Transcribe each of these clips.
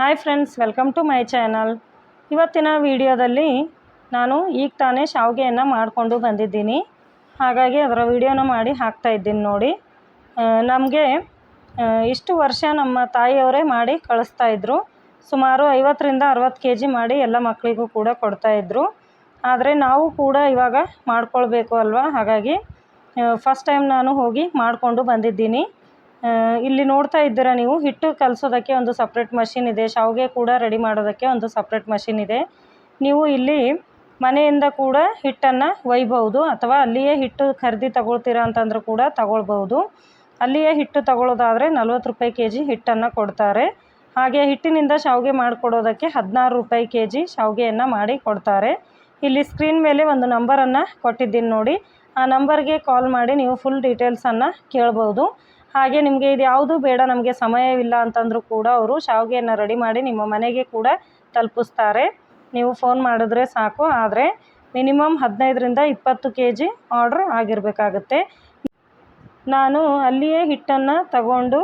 Hi friends welcome to my channel ಇವತ್ತಿನ ವಿಡಿಯೋದಲ್ಲಿ ನಾನು ಈಗ ತಾನೇ ಶಾವಿಗೆಯನ್ನು ಮಾಡಿಕೊಂಡು ಬಂದಿದ್ದೀನಿ. ಹಾಗಾಗಿ ಅದರ ವಿಡಿಯೋನ ಮಾಡಿ ಹಾಕ್ತಾ ಇದ್ದೀನಿ ನೋಡಿ. ನಮಗೆ ಇಷ್ಟು ವರ್ಷ ನಮ್ಮ ತಾಯಿಯವರೇ ಮಾಡಿ ಕಳಿಸ್ತಾ ಇದ್ದರು ಸುಮಾರು ಐವತ್ತರಿಂದ ಅರವತ್ತು ಕೆ ಜಿ ಮಾಡಿ ಎಲ್ಲ ಮಕ್ಕಳಿಗೂ ಕೂಡ ಕೊಡ್ತಾಯಿದ್ರು ಆದರೆ ನಾವು ಕೂಡ ಇವಾಗ ಮಾಡ್ಕೊಳ್ಬೇಕು ಅಲ್ವಾ? ಹಾಗಾಗಿ ಫಸ್ಟ್ ಟೈಮ್ ನಾನು ಹೋಗಿ ಮಾಡಿಕೊಂಡು ಬಂದಿದ್ದೀನಿ. ಇಲ್ಲಿ ನೋಡ್ತಾ ಇದ್ದೀರಾ ನೀವು? ಹಿಟ್ಟು ಕಲಸೋದಕ್ಕೆ ಒಂದು ಸಪ್ರೇಟ್ ಮಷಿನ್ ಇದೆ. ಶಾವಿಗೆ ಕೂಡ ರೆಡಿ ಮಾಡೋದಕ್ಕೆ ಒಂದು ಸಪ್ರೇಟ್ ಮಷಿನ್ ಇದೆ. ನೀವು ಇಲ್ಲಿ ಮನೆಯಿಂದ ಕೂಡ ಹಿಟ್ಟನ್ನು ಒಯ್ಬೋದು ಅಥವಾ ಅಲ್ಲಿಯೇ ಹಿಟ್ಟು ಖರೀದಿ ತಗೊಳ್ತೀರಾ ಅಂತಂದ್ರೂ ಕೂಡ ತಗೊಳ್ಬೋದು ಅಲ್ಲಿಯೇ ಹಿಟ್ಟು ತಗೊಳ್ಳೋದಾದರೆ ನಲ್ವತ್ತು ರೂಪಾಯಿ ಕೆ ಜಿ ಹಿಟ್ಟನ್ನು ಕೊಡ್ತಾರೆ. ಹಾಗೆ ಹಿಟ್ಟಿನಿಂದ ಶಾವಿಗೆ ಮಾಡಿಕೊಡೋದಕ್ಕೆ ಹದಿನಾರು ರೂಪಾಯಿ ಕೆ ಜಿ ಶಾವಿಗೆಯನ್ನು ಮಾಡಿ ಕೊಡ್ತಾರೆ. ಇಲ್ಲಿ ಸ್ಕ್ರೀನ್ ಮೇಲೆ ಒಂದು ನಂಬರನ್ನು ಕೊಟ್ಟಿದ್ದೀನಿ ನೋಡಿ. ಆ ನಂಬರ್ಗೆ ಕಾಲ್ ಮಾಡಿ ನೀವು ಫುಲ್ ಡೀಟೇಲ್ಸನ್ನು ಕೇಳ್ಬೋದು. ಹಾಗೆ ನಿಮಗೆ ಇದು ಯಾವುದು ಬೇಡ, ನಮಗೆ ಸಮಯವಿಲ್ಲ ಅಂತಂದರೂ ಕೂಡ ಅವರು ಶಾವಿಗೆಯನ್ನು ರೆಡಿ ಮಾಡಿ ನಿಮ್ಮ ಮನೆಗೆ ಕೂಡ ತಲುಪಿಸ್ತಾರೆ. ನೀವು ಫೋನ್ ಮಾಡಿದ್ರೆ ಸಾಕು, ಆದರೆ ಮಿನಿಮಮ್ ಹದಿನೈದರಿಂದ ಇಪ್ಪತ್ತು ಕೆ ಜಿ ಆರ್ಡ್ರ್ ಆಗಿರಬೇಕಾಗತ್ತೆ. ನಾನು ಅಲ್ಲಿಯೇ ಹಿಟ್ಟನ್ನು ತಗೊಂಡು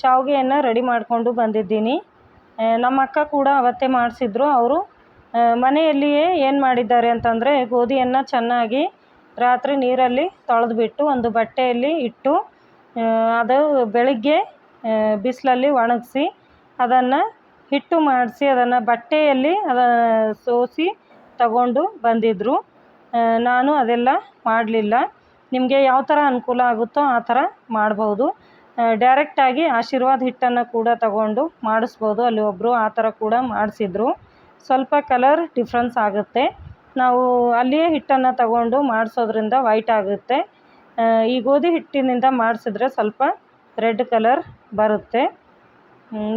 ಶಾವಿಗೆಯನ್ನು ರೆಡಿ ಮಾಡಿಕೊಂಡು ಬಂದಿದ್ದೀನಿ. ನಮ್ಮ ಅಕ್ಕ ಕೂಡ ಅವತ್ತೇ ಮಾಡಿಸಿದ್ರು. ಅವರು ಮನೆಯಲ್ಲಿಯೇ ಏನು ಮಾಡಿದ್ದಾರೆ ಅಂತಂದರೆ ಗೋಧಿಯನ್ನು ಚೆನ್ನಾಗಿ ರಾತ್ರಿ ನೀರಲ್ಲಿ ತೊಳೆದುಬಿಟ್ಟು ಒಂದು ಬಟ್ಟೆಯಲ್ಲಿ ಇಟ್ಟು ಅದು ಬೆಳಗ್ಗೆ ಬಿಸಿಲಲ್ಲಿ ಒಣಗಿಸಿ, ಅದನ್ನು ಹಿಟ್ಟು ಮಾಡಿಸಿ, ಅದನ್ನು ಬಟ್ಟೆಯಲ್ಲಿ ಅದ, ಸೋಸಿ ತಗೊಂಡು ಬಂದಿದ್ದರು ನಾನು ಅದೆಲ್ಲ ಮಾಡಲಿಲ್ಲ. ನಿಮಗೆ ಯಾವ ಥರ ಅನುಕೂಲ ಆಗುತ್ತೋ ಆ ಥರ ಮಾಡ್ಬೋದು. ಡೈರೆಕ್ಟಾಗಿ ಆಶೀರ್ವಾದ ಹಿಟ್ಟನ್ನು ಕೂಡ ತಗೊಂಡು ಮಾಡಿಸ್ಬೋದು. ಅಲ್ಲಿ ಒಬ್ಬರು ಆ ಥರ ಕೂಡ ಮಾಡಿಸಿದ್ರು. ಸ್ವಲ್ಪ ಕಲರ್ ಡಿಫ್ರೆನ್ಸ್ ಆಗುತ್ತೆ. ನಾವು ಅಲ್ಲಿಯೇ ಹಿಟ್ಟನ್ನು ತಗೊಂಡು ಮಾಡಿಸೋದ್ರಿಂದ ವೈಟ್ ಆಗುತ್ತೆ. ಈ ಗೋಧಿ ಹಿಟ್ಟಿನಿಂದ ಮಾಡಿಸಿದ್ರೆ ಸ್ವಲ್ಪ ರೆಡ್ ಕಲರ್ ಬರುತ್ತೆ.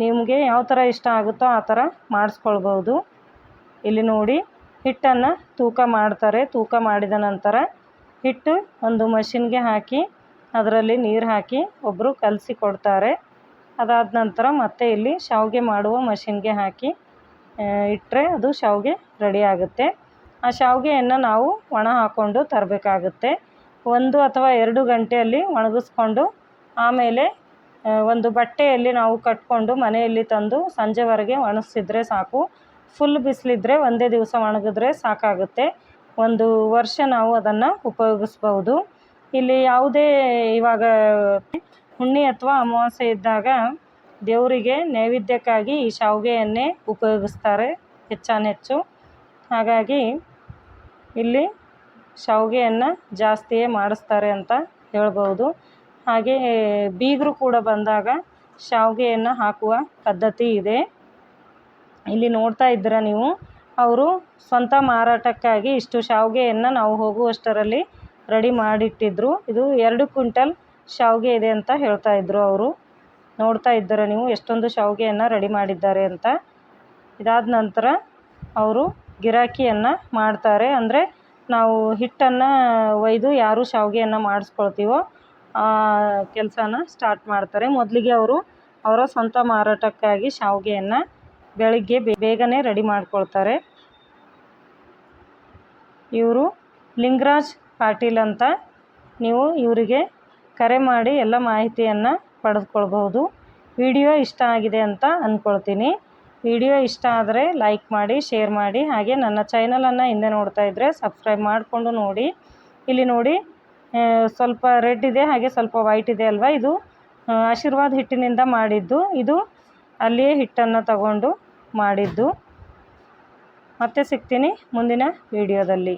ನಿಮಗೆ ಯಾವ ಥರ ಇಷ್ಟ ಆಗುತ್ತೋ ಆ ಥರ ಮಾಡಿಸ್ಕೊಳ್ಬೋದು. ಇಲ್ಲಿ ನೋಡಿ, ಹಿಟ್ಟನ್ನು ತೂಕ ಮಾಡ್ತಾರೆ. ತೂಕ ಮಾಡಿದ ನಂತರ ಹಿಟ್ಟು ಒಂದು ಮಷಿನ್ಗೆ ಹಾಕಿ, ಅದರಲ್ಲಿ ನೀರು ಹಾಕಿ ಒಬ್ಬರು ಕಲಸಿ ಕೊಡ್ತಾರೆ. ಅದಾದ ನಂತರ ಮತ್ತೆ ಇಲ್ಲಿ ಶಾವಿಗೆ ಮಾಡುವ ಮಷಿನ್ಗೆ ಹಾಕಿ ಇಟ್ಟರೆ ಅದು ಶಾವಿಗೆ ರೆಡಿ ಆಗುತ್ತೆ. ಆ ಶಾವಿಗೆಯನ್ನು ನಾವು ಒಣ ಹಾಕ್ಕೊಂಡು ತರಬೇಕಾಗುತ್ತೆ. ಒಂದು ಅಥವಾ ಎರಡು ಗಂಟೆಯಲ್ಲಿ ಒಣಗಿಸ್ಕೊಂಡು ಆಮೇಲೆ ಒಂದು ಬಟ್ಟೆಯಲ್ಲಿ ನಾವು ಕಟ್ಕೊಂಡು ಮನೆಯಲ್ಲಿ ತಂದು ಸಂಜೆವರೆಗೆ ಒಣಗಿಸಿದ್ರೆ ಸಾಕು. ಫುಲ್ ಬಿಸಿಲಿದ್ರೆ ಒಂದೇ ದಿವಸ ಒಣಗಿದ್ರೆ ಸಾಕಾಗುತ್ತೆ. ಒಂದು ವರ್ಷ ನಾವು ಅದನ್ನು ಉಪಯೋಗಿಸ್ಬೋದು ಇಲ್ಲಿ ಯಾವುದೇ ಇವಾಗ ಹುಣ್ಣಿ ಅಥವಾ ಅಮಾವಾಸ್ಯೆ ಇದ್ದಾಗ ದೇವರಿಗೆ ನೈವೇದ್ಯಕ್ಕಾಗಿ ಈ ಶಾವಿಗೆಯನ್ನೇ ಉಪಯೋಗಿಸ್ತಾರೆ ಹೆಚ್ಚಾನೆಚ್ಚು ಹಾಗಾಗಿ ಇಲ್ಲಿ ಶಾವಿಗೆಯನ್ನು ಜಾಸ್ತಿಯೇ ಮಾಡಿಸ್ತಾರೆ ಅಂತ ಹೇಳ್ಬೋದು. ಹಾಗೆ ಬೀಗರು ಕೂಡ ಬಂದಾಗ ಶಾವಿಗೆಯನ್ನು ಹಾಕುವ ಪದ್ಧತಿ ಇದೆ. ಇಲ್ಲಿ ನೋಡ್ತಾ ಇದ್ದೀರ ನೀವು, ಅವರು ಸ್ವಂತ ಮಾರಾಟಕ್ಕಾಗಿ ಇಷ್ಟು ಶಾವಿಗೆಯನ್ನು ನಾವು ಹೋಗುವಷ್ಟರಲ್ಲಿ ರೆಡಿ ಮಾಡಿಟ್ಟಿದ್ರು. ಇದು ಎರಡು ಕ್ವಿಂಟಲ್ ಶಾವಿಗೆ ಇದೆ ಅಂತ ಹೇಳ್ತಾ ಇದ್ರು ಅವರು. ನೋಡ್ತಾ ಇದ್ದೀರ ನೀವು ಎಷ್ಟೊಂದು ಶಾವಿಗೆಯನ್ನು ರೆಡಿ ಮಾಡಿದ್ದಾರೆ ಅಂತ. ಇದಾದ ನಂತರ ಅವರು ಗಿರಾಕಿಯನ್ನು ಮಾಡ್ತಾರೆ. ಅಂದರೆ ನಾವು ಹಿಟ್ಟನ್ನು ಒಯ್ದು ಯಾರು ಶಾವಿಗೆಯನ್ನು ಮಾಡಿಸ್ಕೊಳ್ತೀವೋ ಕೆಲಸನ ಸ್ಟಾರ್ಟ್ ಮಾಡ್ತಾರೆ. ಮೊದಲಿಗೆ ಅವರು ಅವರ ಸ್ವಂತ ಮಾರಾಟಕ್ಕಾಗಿ ಶಾವಿಗೆಯನ್ನು ಬೆಳಗ್ಗೆ ಬೇಗನೆ ರೆಡಿ ಮಾಡ್ಕೊಳ್ತಾರೆ. ಇವರು ಲಿಂಗರಾಜ್ ಪಾಟೀಲ್ ಅಂತ ನೀವು ಇವರಿಗೆ ಕರೆ ಮಾಡಿ ಎಲ್ಲ ಮಾಹಿತಿಯನ್ನು ಪಡೆದುಕೊಳ್ಬಹುದು. ವಿಡಿಯೋ ಇಷ್ಟ ಆಗಿದೆ ಅಂತ ಅಂದ್ಕೊಳ್ತೀನಿ ವಿಡಿಯೋ ಇಷ್ಟ ಆದರೆ ಲೈಕ್ ಮಾಡಿ, ಶೇರ್ ಮಾಡಿ. ಹಾಗೆ ನನ್ನ ಚಾನಲನ್ನು ಹಿಂದೆ ನೋಡ್ತಾ ಇದ್ದರೆ ಸಬ್ಸ್ಕ್ರೈಬ್ ಮಾಡಿಕೊಂಡು ನೋಡಿ. ಇಲ್ಲಿ ನೋಡಿ ಸ್ವಲ್ಪ ರೆಡ್ ಇದೆ, ಹಾಗೆ ಸ್ವಲ್ಪ ವೈಟ್ ಇದೆ ಅಲ್ವಾ ಇದು? ಆಶೀರ್ವಾದ ಹಿಟ್ಟಿನಿಂದ ಮಾಡಿದ್ದು. ಇದು ಅಲ್ಲಿಯೇ ಹಿಟ್ಟನ್ನು ತಗೊಂಡು ಮಾಡಿದ್ದು. ಮತ್ತೆ ಸಿಗ್ತೀನಿ ಮುಂದಿನ ವಿಡಿಯೋದಲ್ಲಿ.